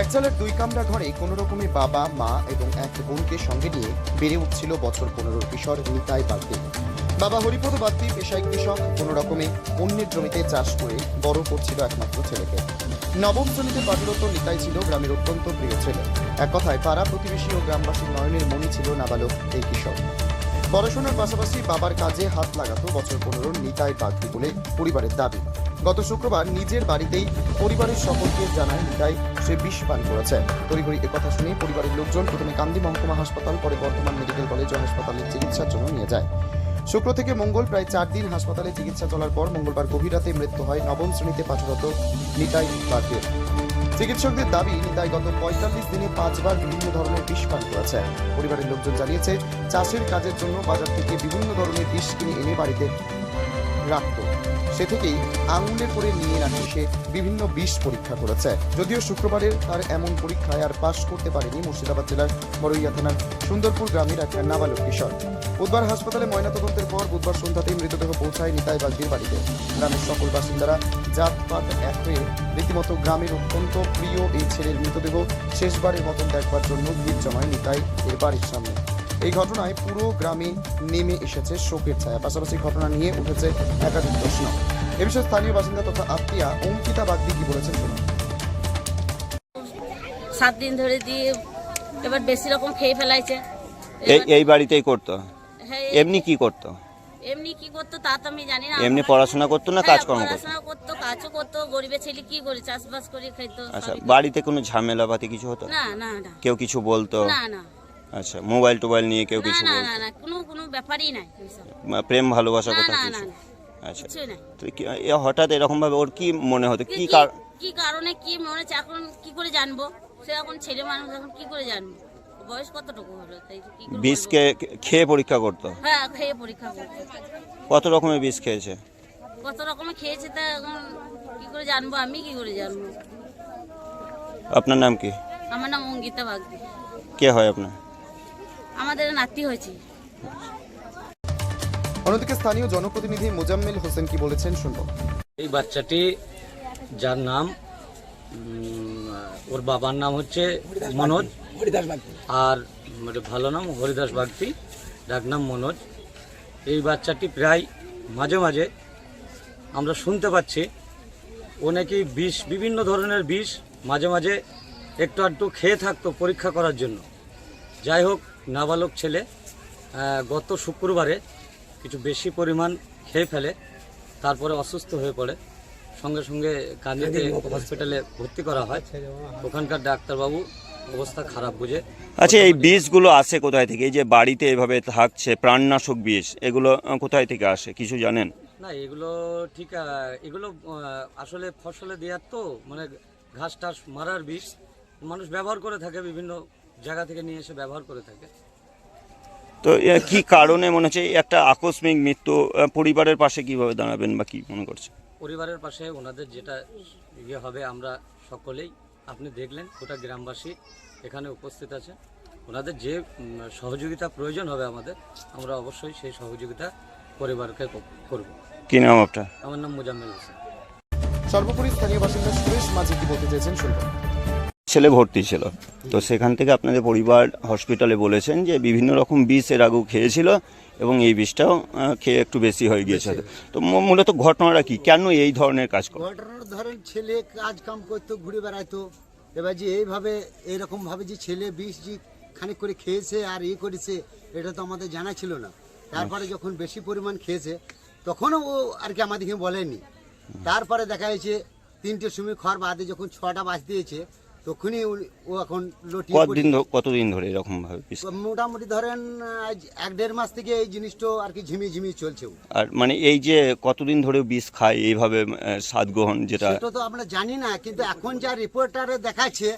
এক চালের দুই কামরা ঘরে কোনো রকমে বাবা, মা এবং এক বোনকে সঙ্গে নিয়ে বেড়ে উঠছিল বছর পনেরোর কিশোর নিতাই বাগদি। বাবা হরিপদ বাগদি পেশায় কৃষক, কোনো রকমে অন্যের জমিতে চাষ করে বড় করছিল একমাত্র ছেলেকে। নবম শ্রেণীতে পাঠরত নিতাই ছিল গ্রামের অত্যন্ত প্রিয় ছেলে। এক কথায় পাড়া প্রতিবেশী ও গ্রামবাসীর নয়নের মনি ছিল নাবালক এই কিশোর পড়াশোনার পাশাপাশি বাবার কাজে হাত লাগাতো বছর পনেরো নিতাই বাগদি বলে পরিবারের দাবি। গত শুক্রবার নিজের বাড়িতেই পরিবারের সকলকে জানায় নিতাই সে বিষ পান করেছে। তড়িঘড়ি একথা শুনে পরিবারের লোকজন প্রথমে কান্দি মহকুমা হাসপাতাল, পরে বর্ধমান মেডিকেল কলেজ ও হাসপাতালে চিকিৎসার জন্য নিয়ে যায়। শুক্র থেকে মঙ্গল প্রায় চার দিন হাসপাতালে চিকিৎসা চলার পর মঙ্গলবার গভীর রাতে মৃত্যু হয় নবম শ্রেণীতে পাঠরত নিতাই বাগদের চিকিৎসকদের দাবি, নিতাই গত পঁয়তাল্লিশ দিনে পাঁচবার বিভিন্ন ধরনের বিষ পান করেছে। পরিবারের লোকজন জানিয়েছে, চাষের কাজের জন্য বাজার থেকে বিভিন্ন ধরনের বিষ কিনে এনে বাড়িতে রাখত। সে থেকেই আঙুলে করে নিয়ে রাখে সে বিভিন্ন বিষ পরীক্ষা করেছে। যদিও শুক্রবারের তার এমন পরীক্ষায় আর পাশ করতে পারেনি মুর্শিদাবাদ জেলার বড়ইয়া থানার সুন্দরপুর গ্রামের এক নাবালক কিশোর। বুধবার হাসপাতালে ময়নাতদন্তের পর বুধবার সন্ধ্যাতেই মৃতদেহ পৌঁছায় নিতাই বাগদির বাড়িতে। গ্রামের সকল বাসিন্দারা জাতপাত এক হয়ে রীতিমতো গ্রামের অত্যন্ত প্রিয় এই ছেলের মৃতদেহ শেষবারের মতন দেখবার জন্য ভিড় জমায় নিতাই এর বাড়ির সামনে। এই ঘটনায় পুরো গ্রামে নেমে এসেছে শোকের ছায়া। পাশাপাশি ঘটনা নিয়ে উঠেছে একাধিক প্রশ্ন। এ বিষয়ে স্থানীয় বাসিন্দা তথা আত্মীয়া অঙ্কিতা বাগদি কি বলেছেন শুনুন। সাত দিন ধরে দিয়ে এবার বেশি রকম খেয়ে ফেলাইছে। এই এই বাড়িতেই করতো? হ্যাঁ, এমনি কি করতো? এমনি কি করতো তা তো আমি জানি না। এমনি পড়াশোনা করতো না হ্যাঁ, কাজকর্ম করতো? পড়াশোনা করতো কাজও করতো গরিবের ছেলে কি করে চাষবাস করে খাইতো আচ্ছা বাড়িতে কোনো ঝামেলা পাতি কিছু হতো? না না না। কেউ কিছু বলতো? না না। আচ্ছা মোবাইল টোবাইল নিয়ে কেউ কিছু না না না কোনো কোনো ব্যাপারই নাই ওইসব। প্রেম ভালোবাসা না কথা না কিছু? না আচ্ছা। কিছুই নাই। তো কি- এ হঠাৎ এরকম ভাবে ওর কি মনে হতো? কি কি কি- কার কি কারণে কি মনে হচ্ছে? এখন কি করে জানব? সে এখন ছেলে মানুষ এখন কি করে জানব? বয়স কতটুকু হলো তাই কি করে বিষকে খেয়ে পরীক্ষা করতো? হ্যাঁ খেয়ে পরীক্ষা করতো। কত রকমের বিষ খেয়েছে? কত রকমের খেয়েছে তা এখন কি করে জানব? আমি কি করে জানব? আপনার নাম কি? আমার নাম অঙ্গিতা বাগদি কে হয় আপনার? আমাদের নাতি হয়েছে। অন্যদিকে স্থানীয় জনপ্রতিনিধি মোজাম্মেল হোসেন কি বলেছেন শুনব। এই বাচ্চাটি যার নাম ওর বাবার নাম হচ্ছে মনোজ আর মানে ভালো নাম হরিদাস বাগতি ডাক নাম মনোজ। এই বাচ্চাটি প্রায় মাঝে মাঝে আমরা শুনতে পাচ্ছি। ও নাকি বিষ বিভিন্ন ধরনের বিষ মাঝে মাঝে একটু আধটু খেয়ে থাকতো পরীক্ষা করার জন্য। যাই হোক নাবালক ছেলে গত শুক্রবারে কিছু বেশি পরিমাণ খেয়ে ফেলে তারপরে অসুস্থ হয়ে পড়ে। সঙ্গে সঙ্গে কান্দিতে হসপিটালে ভর্তি করা হয়। ওখানকার ডাক্তারবাবু অবস্থা খারাপ বুঝে। আচ্ছা এই বীজগুলো আসে কোথায় থেকে? এই যে বাড়িতে এভাবে থাকছে প্রাণনাশক বীজ এগুলো কোথায় থেকে আসে? কিছু জানেন? না এগুলো ঠিক এগুলো আসলে ফসলে দেওয়ার তো মানে ঘাস টাস মারার বিষ। মানুষ ব্যবহার করে থাকে বিভিন্ন জায়গা থেকে নিয়ে এসে ব্যবহার করে থাকে। তো কি কারণে মনে হচ্ছে একটা আকস্মিক মৃত্যু পরিবারের পাশে কীভাবে দাঁড়াবেন বা কি মনে করছে? পরিবারের পাশে ওনাদের যেটা ইয়ে হবে আমরা সকলেই আপনি দেখলেন গোটা গ্রামবাসী এখানে উপস্থিত আছে। ওনাদের যে সহযোগিতা প্রয়োজন হবে আমাদের আমরা অবশ্যই সেই সহযোগিতা পরিবারকে করব। কি নাম আপনার? আমার নাম মোজাম্মেল হোসেন। সর্বোপরি স্থানীয় বাসিন্দা সুরেশ মাঝি কি বলতে চেয়েছেন শুনব। ছেলে ভর্তি ছিল। তো সেখান থেকে আপনাদের পরিবার হসপিটালে বলেছেন যে বিভিন্ন রকম বিষ এর আগেও খেয়েছিল এবং এই বিষটাও খেয়ে একটু বেশি হয়ে গিয়েছে। তো মূলত ঘটনাটা কি? কেন এই ধরনের কাজ করে? ঘটনার ধরেন ছেলে কাজ কাম করতো ঘুরে বেড়াইতো। এবার যে এইভাবে এইরকম ভাবে যে ছেলে বিষ যে খানিক করে খেয়েছে আর ইয়ে করেছে এটা তো আমাদের জানা ছিল না। তারপরে যখন বেশি পরিমাণ খেয়েছে তখনও ও আর কি আমাদেরকে বলেনি। তারপরে দেখা যাচ্ছে তিনটের সময় খড় বাদে যখন ছটা বাজ দিয়েছে তখনই ও এখন লটিয়ে কতদিন কতদিন ধরে এরকম ভাবে মোটামুটি ধরেন আজ এক দেড় মাস থেকে এই জিনিসটা আর কি ঝিমিয়ে ঝিমিয়ে চলছে আর মানে এই যে কতদিন ধরে বিষ খায় এইভাবে স্বাদ গ্রহণ যেটা সেটা তো আমরা জানি না কিন্তু এখন যা রিপোর্টারে দেখাচ্ছে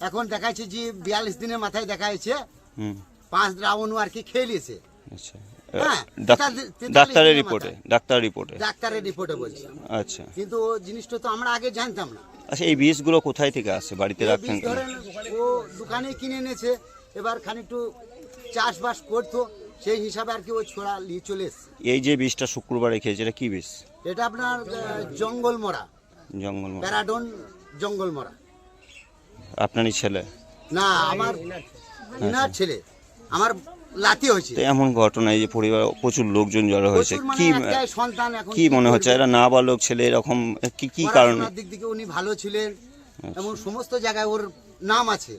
এখন দেখাচ্ছে যে বিয়াল্লিশ দিনের মাথায় দেখা যাচ্ছে হুম। পাঁচ রাউন্ড আর কি খেয়ে নিয়েছে। আচ্ছা। হ্যাঁ, তেতাল্লিশ ডাক্তারের রিপোর্টে মাথায়। ডাক্তার রিপোর্টে। ডাক্তারের রিপোর্টে বলছে আচ্ছা। কিন্তু ও জিনিসটা তো আমরা আগে জানতাম না। আচ্ছা এই বিষগুলো কোথায় থেকে আসে? বাড়িতে বীজ ধরেন ও দোকানে কিনে এনেছে এবার খানিকটু চাষবাস করতো সেই হিসাবে আর কি ও ছোড়া নিয়ে চলে এসছে। এই যে বিষটা শুক্রবারে খেয়েছে এটা কি বিষ এটা আপনার জঙ্গল মরা। জঙ্গল মহল। প্যারাডন জঙ্গল মরা। আপনারই ছেলে? না আমার ইনার ছেলে। আমার লাতি হয়েছে। এমন ঘটনায় যে পরিবার প্রচুর লোকজন জড়ো হয়েছে। মানে কি সন্তান এখন কি মনে হচ্ছে? এরা নাবালক ছেলে এরকম কি কি কারণে? দিক থেকে উনি ভালো ছিলেন এবং সমস্ত জায়গায় ওর নাম আছে।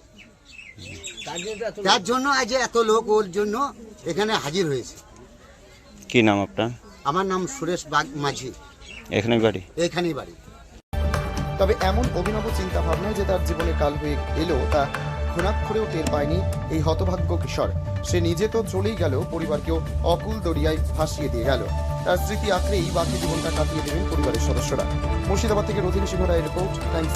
তার জন্য আজ এত লোক ওর জন্য এখানে হাজির হয়েছে। কি নাম আপনার? আমার নাম সুরেশ বাগ মাঝি। এখানে বাড়ি? এখানেই বাড়ি। তবে এমন অভিনব চিন্তা ভাবনায় যে তার জীবনে কাল হয়ে এলো তা ঘুণাক্ষরেও টের পায়নি এই হতভাগ্য কিশোর। সে নিজে তো চলেই গেল, পরিবারকেও অকুল দরিয়ায় ভাসিয়ে দিয়ে গেল। তার স্মৃতি আঁকড়েই বাকি জীবনটা কাটিয়ে দেবেন পরিবারের সদস্যরা। মুর্শিদাবাদ থেকে রথিন সিংহ রায়ের রিপোর্ট, টাইমস